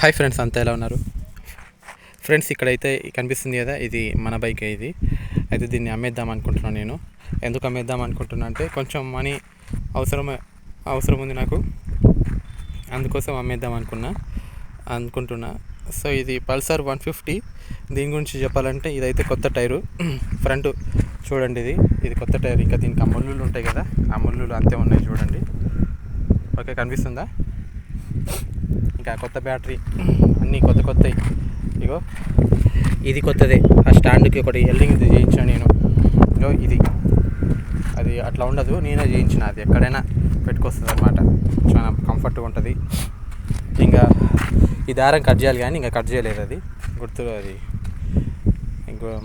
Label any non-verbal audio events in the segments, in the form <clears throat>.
Hi friends అంతా ఎలా ఉన్నారు? ఫ్రెండ్స్ ఇక్కడైతే కనిపిస్తుంది కదా ఇది మన బైక్ ఇది. అయితే దీన్ని అమ్మేద్దాం అనుకుంటున్నాను నేను. ఎందుకు అమ్మేద్దాం అనుకుంటున్నా అంటే కొంచెం మనీ అవసరం అవసరం ఉంది నాకు. అందుకోసం అమ్మేద్దాం అనుకున్నా అనుకుంటున్నా. సో ఇది పల్సర్ వన్ ఫిఫ్టీ. దీని గురించి చెప్పాలంటే ఇదైతే కొత్త టైరు. ఫ్రంట్ చూడండి ఇది. ఇది కొత్త టైర్. ఇంకా దీనికి ఆ ఉంటాయి కదా ఆ ముళ్ళులు అంతే ఉన్నాయి చూడండి. ఓకే కనిపిస్తుందా? ఇంకా కొత్త బ్యాటరీ అన్నీ కొత్త కొత్తవి ఇగో ఇది కొత్తదే. ఆ స్టాండ్కి ఒకటి ఎల్డింగ్ చేయించాను నేను. ఇగో ఇది. అది అట్లా ఉండదు నేనే చేయించిన. అది ఎక్కడైనా పెట్టుకొస్తుంది అనమాట చాలా కంఫర్ట్గా ఉంటుంది. ఇంకా ఈ దారం కట్ చేయాలి కానీ ఇంకా కట్ చేయలేదు అది. గుర్తు అది. ఇంకో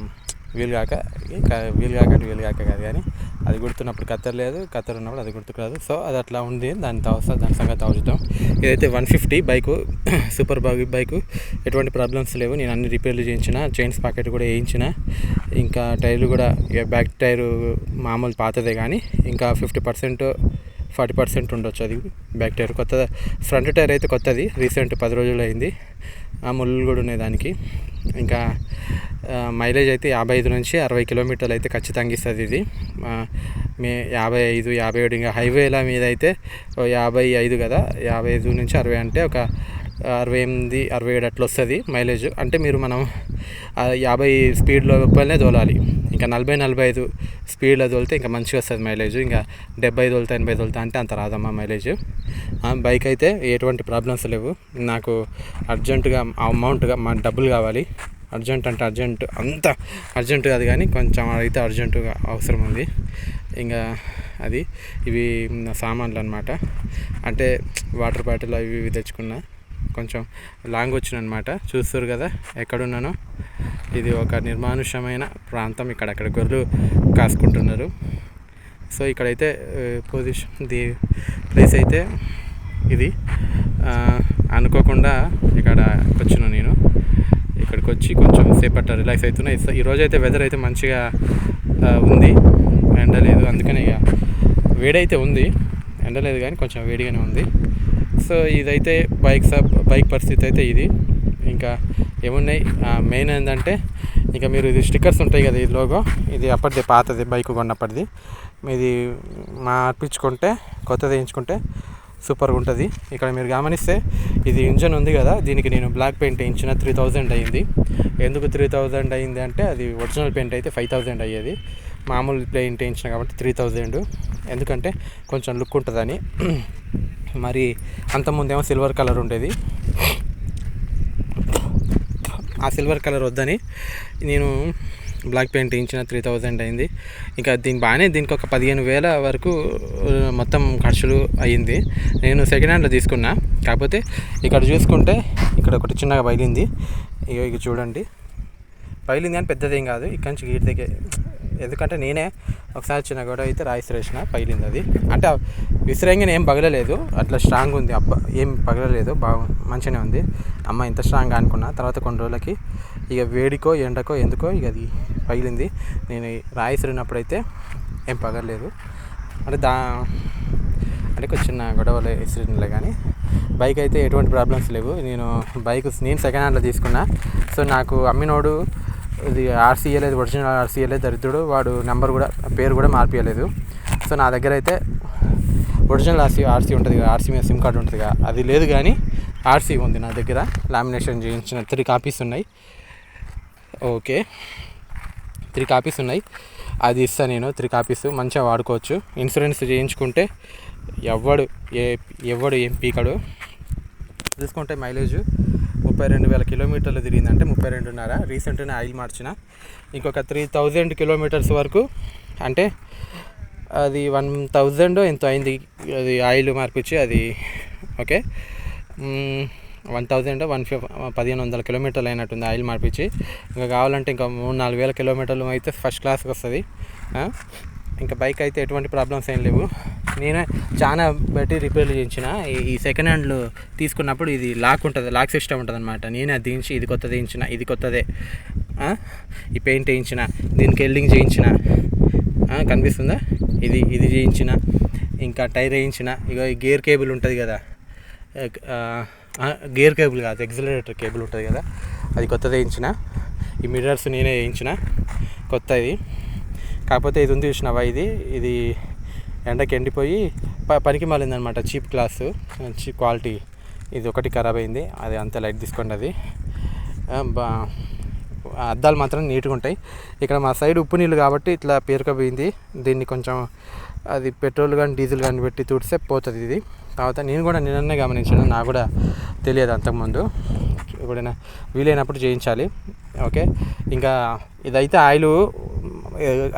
వీలుగాక కాక ఇంకా వీలు కాక కాక కాదు కానీ అది గుర్తున్నప్పుడు కత్తర్ లేదు కత్తర్ ఉన్నప్పుడు అది గుర్తుకురాదు. సో అది అట్లా ఉంది. దాని తవస దాని సంగతి అవసరం ఇదైతే వన్ ఫిఫ్టీ బైకు <clears throat> సూపర్ బాగ్ బైకు. ఎటువంటి ప్రాబ్లమ్స్ లేవు. నేను అన్ని రిపేర్లు చేయించిన చైన్స్ పాకెట్ కూడా వేయించిన. ఇంకా టైర్లు కూడా బ్యాక్ టైరు మామూలు పాతదే కానీ ఇంకా ఫిఫ్టీ పర్సెంట్ ఫార్టీ పర్సెంట్ ఉండొచ్చు అది బ్యాక్ టైర్. కొత్త ఫ్రంట్ టైర్ అయితే కొత్తది. రీసెంట్ పది రోజులు అయింది ఆ ముళ్ళు కూడా ఉన్నాయి దానికి. ఇంకా మైలేజ్ అయితే యాభై ఐదు నుంచి అరవై కిలోమీటర్లు అయితే ఖచ్చితంగా ఇస్తుంది ఇది. మే యాభై ఐదు యాభై ఏడు ఇంకా హైవేల మీద అయితే ఓ యాభై ఐదు కదా? యాభై ఐదు నుంచి అరవై అంటే ఒక అరవై ఎనిమిది అరవై ఏడు అట్లా వస్తుంది మైలేజ్ అంటే మీరు మనం యాభై స్పీడ్లో లోపలనే తోలాలి. ఇంకా నలభై నలభై ఐదు స్పీడ్లో తోలితే ఇంకా మంచిగా వస్తుంది మైలేజ్ ఇంకా డెబ్బై తోలితే ఎనభై తోలితే అంటే అంత రాదమ్మా మైలేజ్ బైక్ అయితే ఎటువంటి ప్రాబ్లమ్స్ లేవు. నాకు అర్జెంటుగా అమౌంట్గా మా డబ్బులు కావాలి. అర్జెంట్ అంటే అర్జెంట్ అంత అర్జెంట్ కాదు కానీ కొంచెం అయితే అర్జెంటుగా అవసరం ఉంది. ఇంకా అది ఇవి నా సామాన్లు అనమాట అంటే వాటర్ బాటిల్ అవి ఇవి తెచ్చుకున్నా. కొంచెం లాంగ్ వచ్చిందనమాట. చూస్తారు కదా ఎక్కడున్నానో. ఇది ఒక నిర్మానుష్యమైన ప్రాంతం. ఇక్కడ అక్కడ గొర్రెలు కాసుకుంటున్నారు. సో ఇక్కడైతే పొజిషన్ ది ప్లేస్ అయితే ఇది. అనుకోకుండా ఇక్కడ వచ్చాను నేను. ఇక్కడికి వచ్చి కొంచెం సేపట్ట రిలాక్స్ అవుతున్నాయి. సో ఈరోజు అయితే వెదర్ అయితే మంచిగా ఉంది. ఎండలేదు అందుకనే ఇక వేడైతే ఉంది. ఎండలేదు కానీ కొంచెం వేడిగానే ఉంది. సో ఇదైతే బైక్ సబ్ బైక్ పరిస్థితి అయితే ఇది. ఇంకా ఏమున్నాయి? మెయిన్ ఏంటంటే ఇంకా మీరు ఇది స్టిక్కర్స్ ఉంటాయి కదా ఈ లోగో. ఇది అప్పటిది పాతది బైక్ కొన్నప్పటిది. ఇది మార్పించుకుంటే కొత్తది వేయించుకుంటే సూపర్గా ఉంటుంది. ఇక్కడ మీరు గమనిస్తే ఇది ఇంజన్ ఉంది కదా దీనికి నేను బ్లాక్ పెయింట్ వేయించిన త్రీ థౌజండ్ అయ్యింది ఎందుకు త్రీ థౌజండ్ అయ్యింది అంటే అది ఒరిజినల్ పెయింట్ అయితే ఫైవ్ థౌజండ్ అయ్యేది. మామూలు పెయింట్ వేయించిన కాబట్టి త్రీ థౌజండ్ ఎందుకంటే కొంచెం లుక్ ఉంటుందని. <clears throat> మరి అంతకుముందేమో సిల్వర్ కలర్ ఉండేది. ఆ సిల్వర్ కలర్ వద్దని నేను బ్లాక్ పెయింట్ వేయించిన త్రీ థౌజండ్ అయింది. ఇంకా దీని బాగానే దీనికి ఒక పదిహేను వేల వరకు మొత్తం ఖర్చులు అయ్యింది. నేను సెకండ్ హ్యాండ్లో తీసుకున్నా. కాకపోతే ఇక్కడ చూసుకుంటే ఇక్కడ ఒకటి చిన్నగా బయలింది ఇక చూడండి. పగిలింది కానీ పెద్దదేం కాదు. ఇక్కడి నుంచి గీటి దగ్గర ఎందుకంటే నేనే ఒకసారి చిన్న గొడవ అయితే రాయిసిరేసిన పగిలింది అది. అంటే ఆ ఏం పగలలేదు అట్లా స్ట్రాంగ్ ఉంది. అబ్బా ఏం పగలలేదు బాగా మంచిగానే ఉంది. అమ్మ ఇంత స్ట్రాంగ్ అనుకున్నా తర్వాత కొన్ని రోజులకి ఇక వేడికో ఎండకో ఎందుకో ఇక అది పగిలింది. నేను రాయిసిరినప్పుడైతే ఏం పగలలేదు. అంటే దా అంటే కొంచెం చిన్న గొడవలు విసిరినలే కానీ బైక్ అయితే ఎటువంటి ప్రాబ్లమ్స్ లేవు. నేను బైక్ నేను సెకండ్ హ్యాండ్లో తీసుకున్నా. సో నాకు అమ్మినోడు ఇది ఆర్సీఏ లేదు ఒరిజినల్ ఆర్సీఏ లేదు దరిద్రుడు. వాడు నెంబర్ కూడా పేరు కూడా మార్పియలేదు సో నా దగ్గర అయితే ఒరిజినల్ ఆర్సీ ఆర్సీ ఉంటుంది కదా ఆర్సీ మీద సిమ్ కార్డు ఉంటుంది కదా అది లేదు కానీ ఆర్సీ ఉంది నా దగ్గర. లామినేషన్ చేయించిన త్రీ కాపీస్ ఉన్నాయి. ఓకే. త్రీ కాపీస్ ఉన్నాయి. అది ఇస్తాను నేను త్రీ కాపీస్. మంచిగా వాడుకోవచ్చు. ఇన్సూరెన్స్ చేయించుకుంటే ఎవడు ఏ ఎవడు ఏం పీకడు చూసుకుంటే మైలేజ్ ముప్పై రెండు వేల కిలోమీటర్లు తిరిగిందంటే ముప్పై రెండున్నర. రీసెంట్గానే ఆయిల్ మార్చిన. ఇంకొక త్రీ థౌజండ్ కిలోమీటర్స్ వరకు అంటే అది వన్ థౌజండ్ ఎంత అయింది అది ఆయిల్ మార్పిచ్చి అది ఓకే. వన్ థౌజండ్ వన్ ఫిఫ్ పదిహేను వందల కిలోమీటర్లు అయినట్టుంది ఆయిల్ మార్పించి ఇంకా కావాలంటే ఇంకా మూడు నాలుగు వేల కిలోమీటర్లు అయితే ఫస్ట్ క్లాస్కి వస్తుంది. ఇంకా బైక్ అయితే ఎటువంటి ప్రాబ్లమ్స్ ఏం లేవు. నేనే చాలా బట్టి రిపేర్లు చేయించిన. ఈ- సెకండ్ హ్యాండ్లు తీసుకున్నప్పుడు ఇది లాక్ ఉంటుంది లాక్ సిస్టమ్ ఉంటుంది అనమాట నేనే అది దించి ఇది కొత్తది దించిన ఇది కొత్తదే. ఈ పెయింట్ వేయించిన దీనికి ఎల్డింగ్ చేయించిన. కనిపిస్తుందా? ఇది ఇది చేయించిన. ఇంకా టైర్ వేయించిన. ఇక ఈ గేర్ కేబుల్ ఉంటుంది కదా. గేర్ కేబుల్ కాదు ఎగ్జిలరేటర్ కేబుల్ ఉంటుంది కదా. అది కొత్తది వేయించిన. ఈ మిర్రర్స్ నేనే వేయించిన. కొత్తది. కాకపోతే ఇది ఉంది చూసినావా? ఇది ఇది ఎండకి ఎండిపోయి ప పనికి మాలిందనమాట చీప్ క్లాస్ చీప్ క్వాలిటీ. ఇది ఒకటి ఖరాబ్ అయింది అది అంత లైట్ తీసుకోండి అది. బా అద్దాలు మాత్రం నీట్గా ఉంటాయి. ఇక్కడ మా సైడ్ ఉప్పు నీళ్ళు కాబట్టి ఇట్లా పేరుకపోయింది. దీన్ని కొంచెం అది పెట్రోల్ కానీ డీజిల్ కానీ పెట్టి తుడిస్తే పోతుంది ఇది. తర్వాత నేను కూడా నిన్ననే గమనించాను నాకు కూడా తెలియదు అంతకుముందు. ఎప్పుడైనా వీలైనప్పుడు చేయించాలి. ఓకే? ఇంకా ఇదైతే ఆయిల్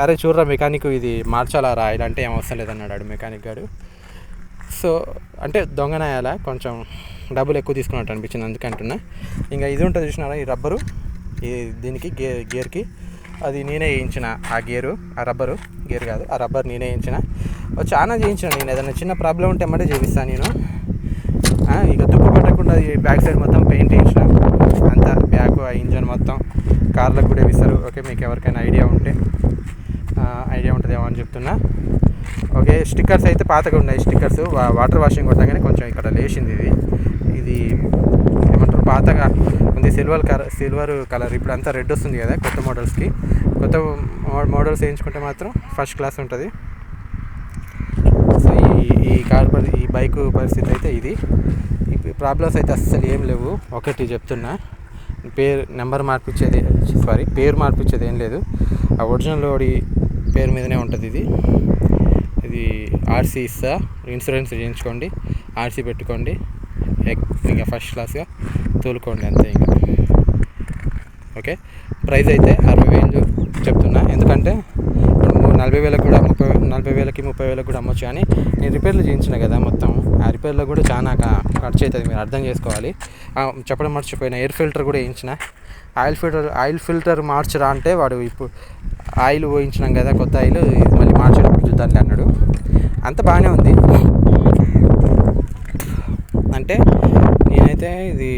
అరే చూడరా మెకానిక్ ఇది మార్చాలా రా? ఆయిల్ ఏం అవసరం లేదన్నాడు ఆడు మెకానిక్ గారు సో అంటే దొంగనాయాల? కొంచెం డబ్బులు ఎక్కువ తీసుకున్నట్టు అనిపించింది అందుకంటున్నా. ఇంకా ఇది ఉంటుంది చూసినారా ఈ రబ్బరు? ఈ దీనికి గే గేర్కి. అది నేనే వేయించిన ఆ గేరు ఆ రబ్బరు. గేర్ కాదు ఆ రబ్బర్ నేనే వేయించిన. చాలా చేయించిన నేను. ఏదైనా చిన్న ప్రాబ్లం ఉంటే మటే చేపిస్తాను నేను. ఇక దుప్పు పట్టకుండా ఈ బ్యాక్ సైడ్ మొత్తం పెయింట్ వేయించిన. అంతా బ్యాక్ ఆ ఇంజన్ మొత్తం. కార్లకు కూడా ఇస్తారు. ఓకే మీకు ఎవరికైనా ఐడియా ఉంటే ఐడియా ఉంటుందేమో అని చెప్తున్నా. ఓకే స్టిక్కర్స్ అయితే పాతగా ఉన్నాయి స్టిక్కర్స్. వాటర్ వాషింగ్ కొట్టగానే కొంచెం ఇక్కడ లేచింది ఇది. ఇది ఏమంటారు పాతగా ఉంది. Silver colour silver colour. ఇప్పుడు అంతా రెడ్ వస్తుంది కదా కొత్త మోడల్స్కి. కొత్త మో- మోడల్స్ వేయించుకుంటే మాత్రం ఫస్ట్ క్లాస్ ఉంటుంది. సో ఈ ఈ కార్ పరి ఈ బైక్ పరిస్థితి అయితే ఇది. ప్రాబ్లమ్స్ అయితే అస్సలు ఏం లేవు. ఒకటి చెప్తున్నా. పేరు నెంబర్ మార్పిచ్చేది సారీ పేరు మార్పించేది ఏం లేదు. ఆ ఒరిజినల్ వాడి పేరు మీదనే ఉంటుంది ఇది. ఇది ఆర్సీ ఇస్తా. ఇన్సూరెన్స్ చేయించుకోండి. ఆర్సీ పెట్టుకోండి. ఇంకా ఫస్ట్ క్లాస్గా తోలుకోండి అంతే ఇంకా. ఓకే? ప్రైస్ అయితే అరవై వేలు చెప్తున్నా. ఎందుకంటే నలభై వేలకు కూడా ముప్పై నలభై వేలకి ముప్పై వేలకు కూడా అమ్మొచ్చు కానీ నేను రిపేర్లు చేయించిన కదా మొత్తం. ఆ రిపేర్లో కూడా చాలా ఖర్చు అవుతుంది మీరు అర్థం చేసుకోవాలి. చెప్పడం మర్చిపోయిన. ఎయిర్ ఫిల్టర్ కూడా వేయించిన. ఆయిల్ ఫిల్టర్ ఆయిల్ ఫిల్టర్ మార్చరా అంటే వాడు ఇప్పుడు ఆయిల్ పోయించినాం కదా కొత్త ఆయిల్ ఇది మళ్ళీ మార్చడం చూద్దాంలే అన్నాడు. అంత బాగానే ఉంది. అంటే నేనైతే ఇది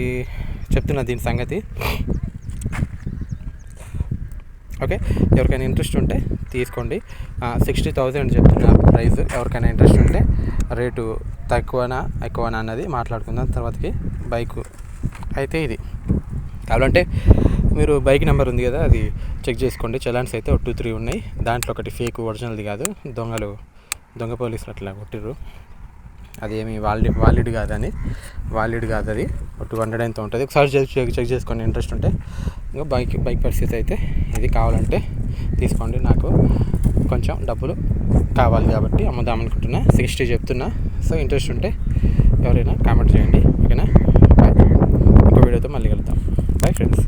చెప్తున్నా దీని సంగతి. ఓకే? ఎవరికైనా ఇంట్రెస్ట్ ఉంటే తీసుకోండి. సిక్స్టీ థౌజండ్ చెప్తున్నా ప్రైస్ ఎవరికైనా ఇంట్రెస్ట్ ఉంటే రేటు తక్కువనా ఎక్కువనా అన్నది మాట్లాడుకుందాం తర్వాతకి బైక్. అయితే ఇది. కావాలంటే మీరు బైక్ నెంబర్ ఉంది కదా అది చెక్ చేసుకోండి. చలాన్స్ అయితే టూ త్రీ ఉన్నాయి. దాంట్లో ఒకటి ఫేక్ ఒరిజినల్ది కాదు. దొంగలు దొంగ పోలీసులు అట్లా కొట్టిర్రు. అది ఏమి వాలిడ్ వాలిడ్ కాదని వాలిడ్ కాదు అది టూ హండ్రెడ్ ఎంత ఉంటుంది? ఒకసారి చెక్ చెక్ చెక్ చేసుకోండి ఇంట్రెస్ట్ ఉంటే. ఇంకా బైక్ బైక్ పరిస్థితి అయితే ఇది కావాలంటే తీసుకోండి. నాకు కొంచెం డబ్బులు కావాలి కాబట్టి అమ్ముదాం అనుకుంటున్నా. సిక్స్టీ చెప్తున్నా. సో ఇంట్రెస్ట్ ఉంటే ఎవరైనా కామెంట్ చేయండి. ఓకేనా? ఇంకో వీడియోతో మళ్ళీ కలుద్దాం. Bye friends